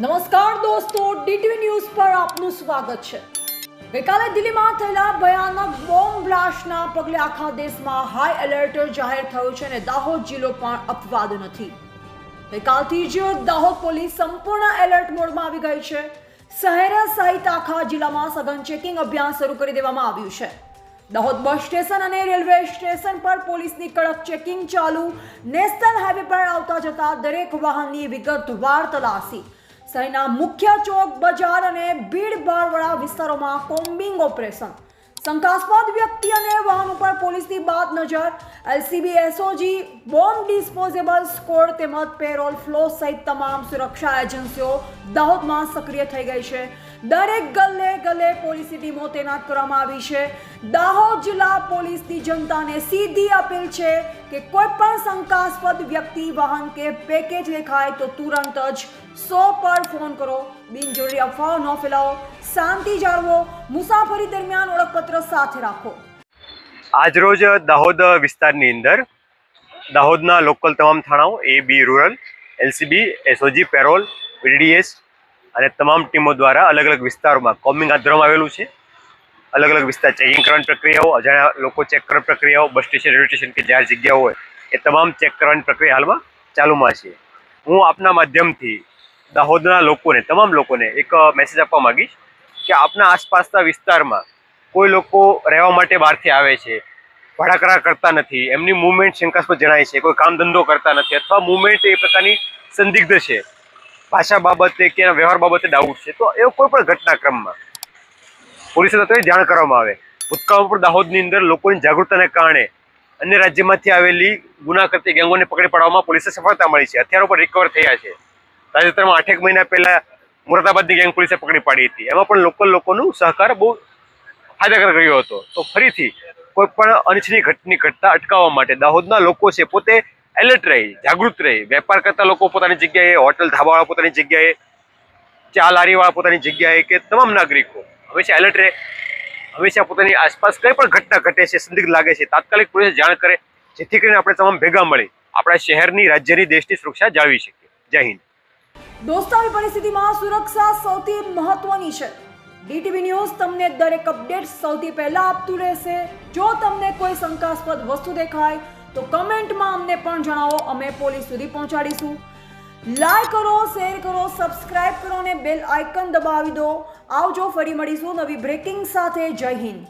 નમસ્કાર દોસ્તો DTV news પર આપનું સ્વાગત છે. ગઈકાલે દિલ્હીમાં થયેલા ભયાનક બોમ્બ બ્લાસ્ટના પગલે આખા દેશમાં હાઈ એલર્ટ જાહેર થયું છે અને દાહોદ જિલ્લો પણ અપવાદ નથી. ગઈકાલથી જ દાહોદ પોલીસ સંપૂર્ણ એલર્ટ મોડમાં આવી ગઈ છે. શહેર સહિત આખા જિલ્લામાં સઘન ચેકિંગ અભિયાન શરૂ કરી દેવામાં આવ્યું છે. દાહોદ બસ સ્ટેશન અને રેલવે સ્ટેશન પર પોલીસની કડક ચેકિંગ ચાલુ. નેશનલ હાઈવે પર આવતા જતા દરેક વાહનની વિગતવાર તલાશી. શહેરના મુખ્ય ચોક, બજાર અને ભીડભાડવાળા વિસ્તારોમાં કોમ્બિંગ ઓપરેશન. શંકાસ્પદ વ્યક્તિ અને વાહન ઉપર પોલીસની બાદ નજર. LCB, SOG, bomb disposable squad તેમજ પેરોલ ફ્લો સહિત તમામ સુરક્ષા એજન્સીઓ દાહોદમાં સક્રિય થઈ ગઈ છે. દરેક ગલ્લે ગલ્લે પોલીસની ટીમો તૈનાત કરવામાં આવી છે. દાહોદ જિલ્લા પોલીસની જનતાને સીધી અપીલ છે કે કોઈ પણ શંકાસ્પદ વ્યક્તિ વાહન કે પેકેજ દેખાય તો તુરંત જ સો પર ફોન કરો. બિનજરૂરી અફવાઓ ન ફેલાવો. શાંતિ જાળવો. મુસાફરી દરમિયાન ઓળખપત્ર સાથે રાખો. આજરોજ દાહોદ વિસ્તારની અંદર, દાહોદના લોકલ તમામ થાણાઓ A B rural LCB SOG parole VDS અને તમામ ટીમો દ્વારા અલગ અલગ વિસ્તારોમાં કોમિંગ હાથ આવેલું છે. અલગ અલગ વિસ્તાર ચેકિંગ કરવાની પ્રક્રિયાઓ, અજાણ્યા લોકો ચેક કરવાની પ્રક્રિયાઓ બસ સ્ટેશન રેલવે સ્ટેશન કે જાહેર જગ્યાઓ હોય, એ તમામ ચેક કરવાની પ્રક્રિયા હાલમાં ચાલુમાં છે. હું આપના માધ્યમથી દાહોદના લોકોને, તમામ લોકોને એક મેસેજ આપવા માંગીશ કે આપના આસપાસના વિસ્તારમાં કોઈ લોકો રહેવા માટે બહારથી આવે છે ભાડાકરાર કરતા નથી, એમની મુવમેન્ટ શંકાસ્પદ જણાય છે, કોઈ કામ ધંધો કરતા નથી અથવા મુવમેન્ટ એ પ્રકારની સંદિગ્ધ છે. ભાષા બાબતે કે વ્યવહાર બાબતે ડાઉટ છે. તો એવો કોઈ પણ ઘટનાક્રમમાં પોલીસે તત્વે જાણ કરવામાં આવે. ભૂતકાળમાં પણ દાહોદની અંદર લોકોની જાગૃતતાને કારણે અન્ય રાજ્યમાંથી આવેલી ગુના કરતી ગેંગોને પકડી પાડવામાં પોલીસે સફળતા મળી છે. હથિયારો પણ રિકવર થયા છે. તાજેતરમાં આઠેક મહિના પહેલા મુરાદાબાદની ગેંગ પોલીસે પકડી પાડી હતી. એમાં પણ લોકલ લોકોનું સહકાર બહુ ફાયદાકારક રહ્યો હતો. તો ફરીથી કોઈ પણ અનિચ્છની ઘટની ઘટતા અટકાવવા માટે દાહોદના લોકો છે પોતે એલર્ટ રહી, જાગૃત રહી. વેપાર કરતા લોકો પોતાની જગ્યાએ, હોટલ ધાબાવાળા પોતાની જગ્યાએ, ચા લારીવાળા પોતાની જગ્યાએ કે તમામ નાગરિકો હંમેશા એલર્ટ રહે. હંમેશા પોતાની આસપાસ કઈ પણ ઘટના ઘટે છે, સંદિગ્ધ લાગે છે, તાત્કાલિક પોલીસ જાણ કરે, જેથી કરીને આપણે તમામ ભેગા મળી આપણા શહેરની, રાજ્યની, દેશની સુરક્ષા જાળવી શકીએ. જય હિન્દ. દોસ્તો પરિસ્થિતિમાં સુરક્ષા સૌથી મહત્વની છે. ડીટીવી ન્યૂઝ તમને દરેક અપડેટ સૌથી પહેલા આપતું રહેશે. જો તમને કોઈ શંકાસ્પદ વસ્તુ દેખાય, તો કમેન્ટમાં અમને પણ જણાવો. અમે પોલીસ સુધી પહોંચાડીશું. લાઈક કરો શેર કરો સબસ્ક્રાઇબ કરો અને બેલ આઇકન દબાવી દો. આવજો, ફરી મળીશું નવી બ્રેકિંગ સાથે. જય હિન્દ.